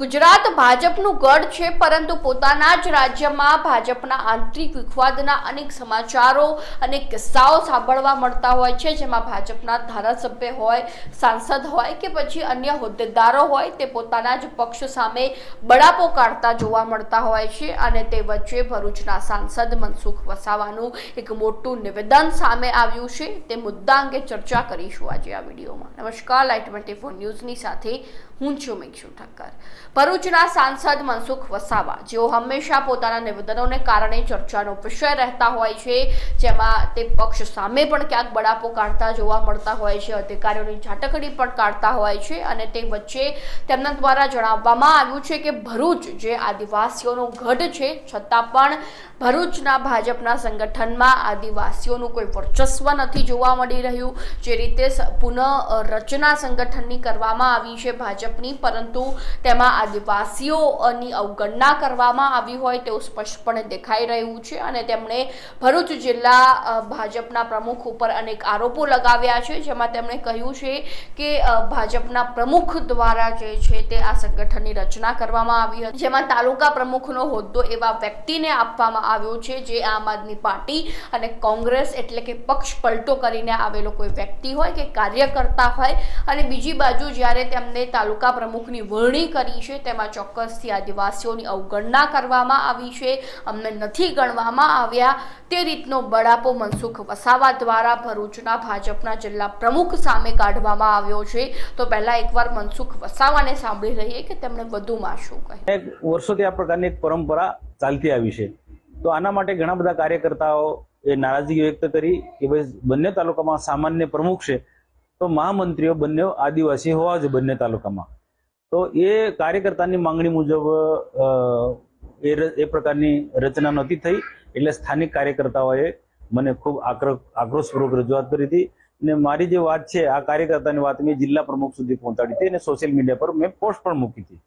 ગુજરાત ભાજપનું ગઢ છે, પરંતુ પોતાના જ રાજ્યમાં ભાજપના આંતરિક વિખવાદના અનેક સમાચારો અને કિસ્સાઓ સાંભળવા મળતા હોય છે, જેમાં ભાજપના ધારાસભ્ય હોય, સાંસદ હોય કે પછી અન્ય હોદ્દેદારો હોય, તે પોતાના જ પક્ષ સામે બળાપો કાઢતા જોવા મળતા હોય છે અને તે વચ્ચે ભરૂચના સાંસદ મનસુખ વસાવાનું એક મોટું નિવેદન સામે આવ્યું છે. તે મુદ્દા અંગે ચર્ચા કરીશું આજે આ વિડીયોમાં. નમસ્કાર લાઈટ ટ્વેન્ટી ફોર ન્યૂઝની સાથે હું છું મેક્ષુ ઠક્કર. ભરૂચના સાંસદ મનસુખ વસાવા, જેઓ હંમેશા પોતાના નિવેદનોને કારણે ચર્ચાનો વિષય રહેતા હોય છે, જેમાં તે પક્ષ સામે પણ ક્યાંક બળાપો કાઢતા જોવા મળતા હોય છે, અધિકારીઓની ઝાટકડી પણ કાઢતા હોય છે અને તે વચ્ચે તેમના દ્વારા જણાવવામાં આવ્યું છે કે ભરૂચ જે આદિવાસીઓનો ગઢ છે, છતાં પણ ભરૂચના ભાજપના સંગઠનમાં આદિવાસીઓનું કોઈ વર્ચસ્વ નથી જોવા મળી રહ્યું. જે રીતે પુનઃ રચના સંગઠનની કરવામાં આવી છે ભાજપની, પરંતુ તેમાં આદિવાસીઓની અવગણના કરવામાં આવી હોય તેવું સ્પષ્ટપણે દેખાઈ રહ્યું છે અને તેમણે ભરૂચ જિલ્લા ભાજપના પ્રમુખ ઉપર અનેક આરોપો લગાવ્યા છે, જેમાં તેમણે કહ્યું છે કે ભાજપના પ્રમુખ દ્વારા જે છે તે આ સંગઠનની રચના કરવામાં આવી હતી. જેમાં તાલુકા પ્રમુખનો હોદ્દો એવા વ્યક્તિને આપવામાં આવ્યો છે જે આમ આદમી પાર્ટી અને કોંગ્રેસ એટલે કે પક્ષ પલટો કરીને આવેલો કોઈ વ્યક્તિ હોય કે કાર્યકર્તા હોય અને બીજી બાજુ જ્યારે તેમને તાલુકા પ્રમુખની વરણી કરી છે. તેમાં ચોક્કસથી આદિવાસીઓની અવગણના કરવામાં આવી છે. અમને નથી ગણવામાં આવ્યા. તે રીતનો બળાપો મનસુખ વસાવા દ્વારા ભરૂચના ભાજપના જિલ્લા પ્રમુખ સામે કાઢવામાં આવ્યો છે. તો પહેલા એકવાર મનસુખ વસાવાને સાંભળી લઈએ કે તેમણે વધુમાં શું કહ્યું. વર્ષોથી આ પ્રકારની એક પરંપરા ચાલતી આવી છે. તો આના માટે ઘણા બધા કાર્યકર્તાઓ એ નારાજગી વ્યક્ત કરી કે ભાઈ બંને તાલુકામાં સામાન્ય પ્રમુખ છે. તો મહામંત્રીઓ બંને આદિવાસી હોવા જોઈએ બંને તાલુકામાં. તો એ કાર્યકર્તાની માંગણી મુજબ એ પ્રકારની રચના નહોતી થઈ. એટલે સ્થાનિક કાર્યકર્તાઓએ મને ખૂબ આક્રો, આક્રોશપૂર્વક રજૂઆત કરી હતી. ને મારી જે વાત છે, આ કાર્યકર્તાની વાત મેં જિલ્લા પ્રમુખ સુધી પહોંચાડી હતી અને સોશિયલ મીડિયા પર મેં પોસ્ટ પણ મૂકી હતી.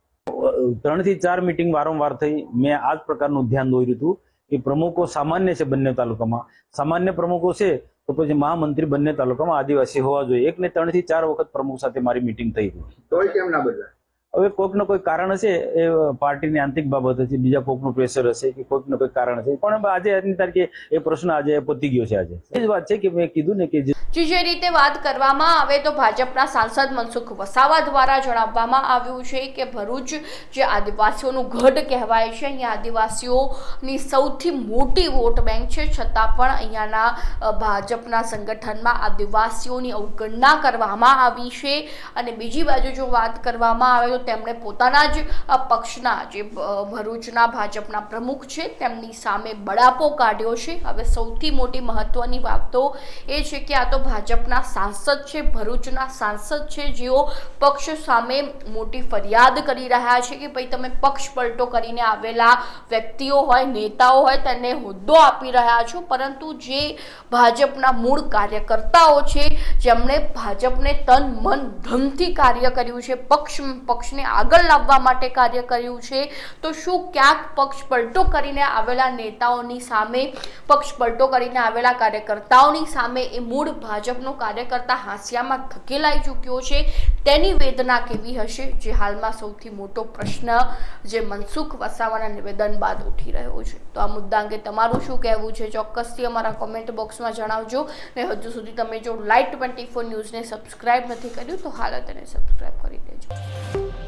ત્રણથી ચાર મિટિંગ વારંવાર થઈ. મેં આ જ પ્રકારનું ધ્યાન દોર્યું હતું કે પ્રમુખો સામાન્ય છે બંને તાલુકામાં. સામાન્ય પ્રમુખો છે તો પછી મહામંત્રી બંને તાલુકામાં આદિવાસી હોવા જોઈએ. એક ને ત્રણથી ચાર વખત પ્રમુખ સાથે મારી મિટિંગ થઈ તોય કેમ ના બદલાય? હવે કોઈકનો કોઈ કારણ હશે એ પાર્ટીની આંતરિક બાબત હશે, બીજા કોઈકનું પ્રેશર હશે કે કોઈકનો કોઈ કારણ હશે. પણ આજે આજની તારીખે એ પ્રશ્ન આજે પતી ગયો છે આજે. એ જ વાત છે કે મેં કીધું ને કે જે રીતે વાત કરવામાં આવે તો ભાજપના સાંસદ મનસુખ વસાવા દ્વારા જણાવવામાં આવ્યું છે કે ભરૂચ જે આદિવાસીઓનું ગઢ કહેવાય છે, અહીંયા આદિવાસીઓની સૌથી મોટી વોટ બેંક છે, છતાં પણ અહીંયાના ભાજપના સંગઠનમાં આદિવાસીઓની અવગણના કરવામાં આવી છે. અને બીજી બાજુ જો વાત કરવામાં આવે તો તેમણે પોતાના જ પક્ષના જે ભરૂચના ભાજપના પ્રમુખ છે, તેમની સામે બળાપો કાઢ્યો છે. હવે સૌથી મોટી મહત્વની વાત એ છે કે આ તો ભાજપના સાંસદ છે, ભરૂચના સાંસદ છે, જેઓ પક્ષ સામે મોટી ફરિયાદ કરી રહ્યા છે કે ભાઈ તમે પક્ષ પલટો કરીને આવેલા વ્યક્તિઓ હોય, નેતાઓ હોય, તેને હોદ્દો આપી રહ્યા છો. પરંતુ જે ભાજપના મૂળ કાર્યકર્તાઓ છે, જેમણે ભાજપને તન મન ધનથી કાર્ય કર્યું છે, પક્ષ પક્ષ પક્ષને આગળ લાવવા માટે કાર્ય કર્યું છે. તો શું ક્યાંક પક્ષ પલટો કરીને આવેલા નેતાઓની સામે, પક્ષ પલટો કરીને આવેલા કાર્યકર્તાઓની સામે એ મૂળ ભાજપનો કાર્યકર્તા હાંસિયામાં ધકેલાઈ ચૂક્યો છે. તેની વેદના કેવી હશે? જે હાલમાં સૌથી મોટો પ્રશ્ન જે મનસુખ વસાવાના નિવેદન બાદ ઉઠી રહ્યો છે. તો આ મુદ્દા અંગે તમારું શું કહેવું છે? ચોક્કસથી અમારા કોમેન્ટ બોક્સમાં જણાવજો. ને હજુ સુધી તમે જો લાઈટ ટ્વેન્ટી ફોર ન્યૂઝને સબસ્ક્રાઇબ નથી કર્યું, તો હાલ તેને સબસ્ક્રાઇબ કરી દેજો.